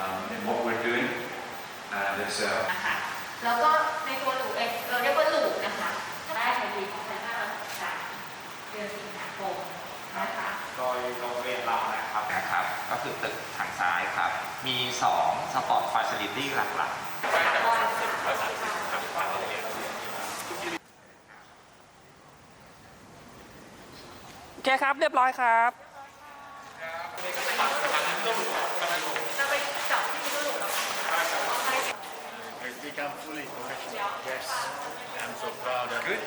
um, in what we're doing. And it's, uh, นะคะแล้วก็ในตัวหลูกเองเราเรียกว่าหลูกนะคะได้ใช้ดีของพนักงานจากเดือนสิงหาคมนะคะโดยโรงเรียนเรานะครับนะครับ ก็คือตึกทางซ้ายครับ มี2สปอร์ตฟ a ซิลิตี้หลักๆโอเคครับ เรียบร้อยครับ จะไป จับที่หลูกแล้ว It's become fully professional. Yes, I'm so proud of it.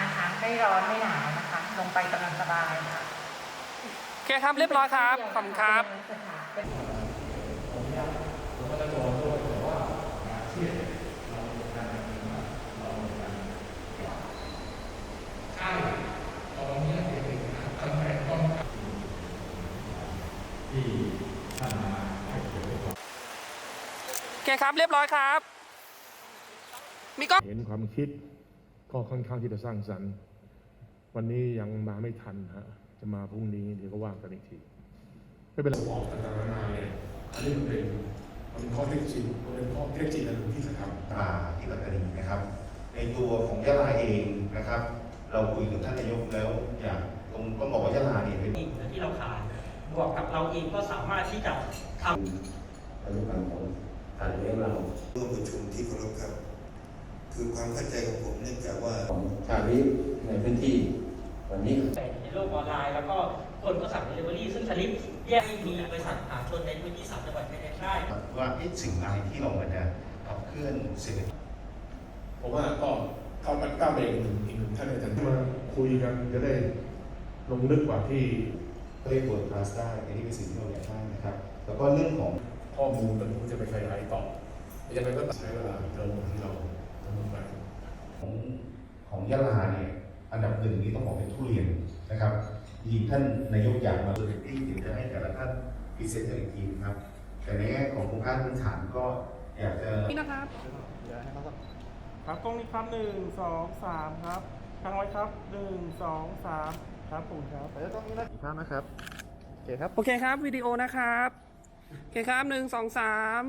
นะคะไม่ร้อนไม่หนาวนะคะ ลงไป กำลังสบายค่ะโอเคครับเรียบร้อยครับขอบคุณครับ โอเคครับเรียบร้อยครับ มีกล้อง เห็นความคิดก็ค่อนข้างที่จะสร้างสรรค์ วันนี้ยังมาไม่ทันฮะจะมาพรุ่งนี้เดี๋ยวก็ว่ากันอีกทีไม่เป็นไรบอกต่างๆนานาเนี่ยอันนี้มันเป็นมันเป็นข้อเท็จจริงมันเป็นข้อเท็จจริงในหนึ่งที่จะทำมาที่ปัตตานีนะครับ ในตัวของยะลาเองนะครับ เราคุยกับท่านนายกแล้วอยากต้องต้องบอกว่ายะลาเนี่ยเป็นเองที่เราขาดบวกกับเราเองก็สามารถที่จะทำปัจจุบันของการเลี้ยงเราร่วมประชุมที่เคารพครับ คือความเข้าใจของผมเนื่องจากว่าของชาลิฟในพื้นที่วั นี้ในโลกออนไลน์แล้วก็คนก็สั่งเดลิเวอรี่ซึ่งชลิปแยกมีบริษัทมหาชนในพื้นที่สามจังหวัดชายแดนใต้ว่าเอ๊ะสิ่งอะไรที่เรามันจะขับเคลื่อนเศรษฐกิจผมว่าก็เข้ามันก้าวไปอีกหนึ่งอีกหนึ่งท่านอาจารย์มาคุยกันจะได้ลงลึกกว่าที่เรียกเวิร์ดคลาสได้อันนี้เป็นสิ่งที่เราอยากได้นะครับ แล้วก็เรื่องของข้อมูลมันก็จะไปขยายต่อยังไงก็ต้องใช้เวลาเท่าที่เราทำไปของของยะลาเนี่ย อันดับหนึ่งนี้ต้องบอกเป็นทุเรียนนะครับยีท่านนายกอยากมาดูที่เดี๋ยวจะให้แต่ละท่านพรีเซนต์กันอีกทีนะครับ แต่ในแง่ของโครงสร้างพื้นฐานก็อยากจะนี่นะครับครับกล้องนี้ครับหนึ่งสองสามครับทางไว้ครับหนึ่งสองสามครับผมครับไปแล้วกล้องนี้นะอีกครั้งนะครับโอเคครับโอเคครับวิดีโอนะครับโอเคครับหนึ่งสองสาม